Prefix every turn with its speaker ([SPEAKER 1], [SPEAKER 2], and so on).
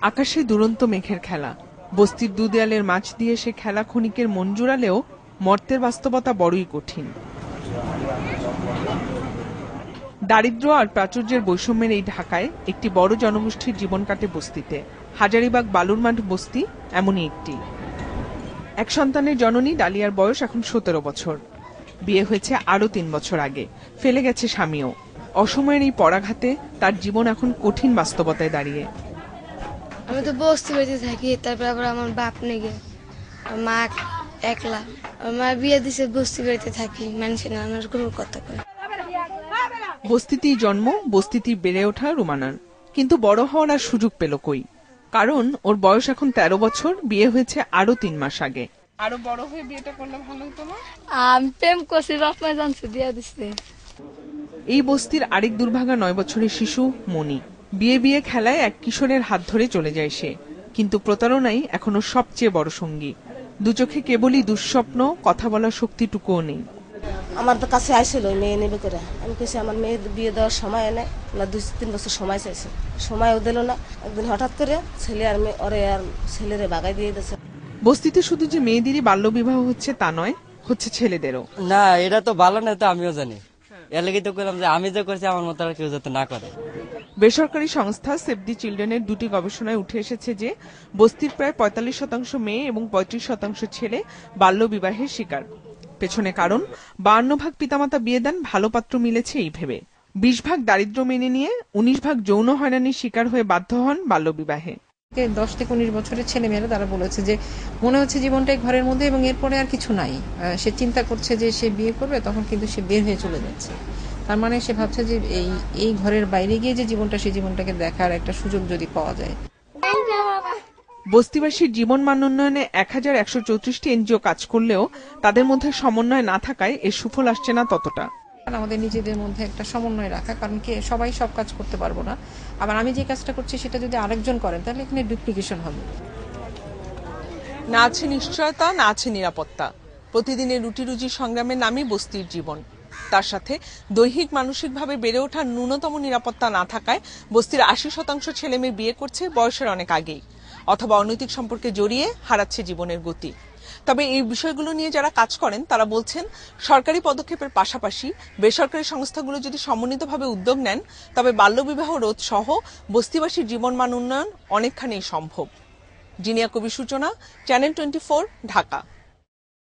[SPEAKER 1] আকাশে দুরন্ত মেঘের খেলা। বস্তির দুদেয়ালের মাছ দিয়ে সে খেলা ক্ষণিকের মন জুড়ালেও মর্তের বাস্তবতা বড়ই কঠিন। দারিদ্র আর প্রাচুর্যের বৈষম্যের এই ঢাকায় একটি বড় জনগোষ্ঠীর জীবন কাটে বস্তিতে। হাজারিবাগ বালুরমাঠ বস্তি এমনই একটি। এক সন্তানের জননী ডালিয়ার বয়স এখন সতেরো বছর। বিয়ে হয়েছে আরও তিন বছর আগে। ফেলে গেছে স্বামীও। অসময়ের এই পরাঘাতে তার জীবন এখন কঠিন বাস্তবতায় দাঁড়িয়ে।
[SPEAKER 2] আমি তো বস্তি বাড়িতে থাকি তারপর আবার আমার বাপ নেগে। মা একলা। আমার মা বিয়ে দিছে বস্তি বাড়িতে থাকি মানুষের নানার কোনো কথা কয়
[SPEAKER 1] বস্তিতেই জন্ম বস্তিতেই বেড়ে ওঠা রুমানার। কিন্তু বড় হওয়ার আর সুযোগ পেল কই? কারণ ওর বয়স এখন তেরো বছর বিয়ে হয়েছে আরও তিন মাস আগে। আরও বড় হয়ে বিয়েটা করলে ভালো হতো না?
[SPEAKER 2] আমি প্রেম করছি বাপ মা জানছে দিয়ে দিছে।
[SPEAKER 1] এই বস্তির আরেক দুর্ভাগা নয় বছরের শিশু মনি বিয়ে বিয়ে খেলায় এক কিশোরের হাত ধরে চলে যায় সে। কিন্তু প্রতারণাই এখনও সবচেয়ে বড় সঙ্গী। দু চোখে কেবলই দুঃস্বপ্ন কথা বলার শক্তিটুকুও নেই।
[SPEAKER 3] আমার তো কাছে আইছিল ওই মেয়ে নেবে করে। আমি কেছি আমার মেয়ে বিয়ে দেওয়ার সময় এনে না দুই তিন বছর সময় চাইছে। সময়ও দিল না। একদিন হঠাৎ করে ছেলে আর মেয়ে ওরে আর ছেলেরে বাগাই দিয়ে দিয়েছে।
[SPEAKER 1] বস্তিতে শুধু যে মেয়েদেরই বাল্যবিবাহ হচ্ছে তা নয় হচ্ছে ছেলেদেরও।
[SPEAKER 4] না এটা তো ভালো না তো আমিও জানি। এর লেগে তো করলাম যে আমি যে করছি, আমার মতো আর কেউ যাতে না করে।
[SPEAKER 1] বেসরকারি সংস্থা সেভ দি চিলড্রেনের দুটি গবেষণায় উঠে এসেছে যে, বস্তির প্রায় পঁয়তাল্লিশ শতাংশ মেয়ে এবং পঁয়ত্রিশ শতাংশ ছেলে বাল্য বিবাহের শিকার। পেছনে কারণ বান্ন ভাগ পিতামাতা বিয়ে দেন, ভালো পাত্র মিলেছে এই ভেবে। বিশ ভাগ দারিদ্র্য মেনে নিয়ে, উনিশ ভাগ যৌন হয়রানির শিকার হয়ে বাধ্য হন বাল্যবিবাহে
[SPEAKER 5] দশ থেকে উনিশ বছরের ছেলে মেয়েরা তারা বলেছে যে মনে হচ্ছে জীবনটাই ঘরের মধ্যে এবং এরপরে আর কিছু নাই। সে চিন্তা করছে যে সে বিয়ে করবে, তখন কিন্তু সে বের হয়ে চলে যাচ্ছে। তার মানে সে ভাবছে যে এই এই ঘরের বাইরে গিয়ে যে জীবনটা, সেই জীবনটাকে দেখার একটা সুযোগ যদি পাওয়া যায়।
[SPEAKER 1] বস্তিবাসীর জীবন মান উন্নয়নে এক হাজার একশো চৌত্রিশটি এনজিও কাজ করলেও তাদের মধ্যে সমন্বয় না থাকায় এর সুফল আসছে না ততটা।
[SPEAKER 5] আমাদের নিজেদের মধ্যে একটা সমন্বয় রাখা, কারণ কি সবাই সব কাজ করতে পারব না। আবার আমি যে কাজটা করছি সেটা যদি আরেকজন করেন, তাহলে এখানে ডুপ্লিকেশন হবে।
[SPEAKER 1] না আছে নিশ্চয়তা, না আছে নিরাপত্তা। প্রতিদিনের রুটি রুজির সংগ্রামের নামই বস্তির জীবন। তার সাথে দৈহিক, মানসিকভাবে বেড়ে ওঠার ন্যূনতম নিরাপত্তা না থাকায় বস্তির আশি শতাংশ ছেলে মেয়ে বিয়ে করছে বয়সের অনেক আগেই, অথবা অনৈতিক সম্পর্কে জড়িয়ে হারাচ্ছে জীবনের গতি। তবে এই বিষয়গুলো নিয়ে যারা কাজ করেন, তারা বলছেন সরকারি পদক্ষেপের পাশাপাশি বেসরকারি সংস্থাগুলো যদি সমন্বিতভাবে উদ্যোগ নেন, তবে বাল্যবিবাহ রোধ সহ বস্তিবাসীর জীবনমান উন্নয়ন অনেকখানি সম্ভব। জিনিয়া কবি সূচনা চ্যানেল টোয়েন্টি ঢাকা।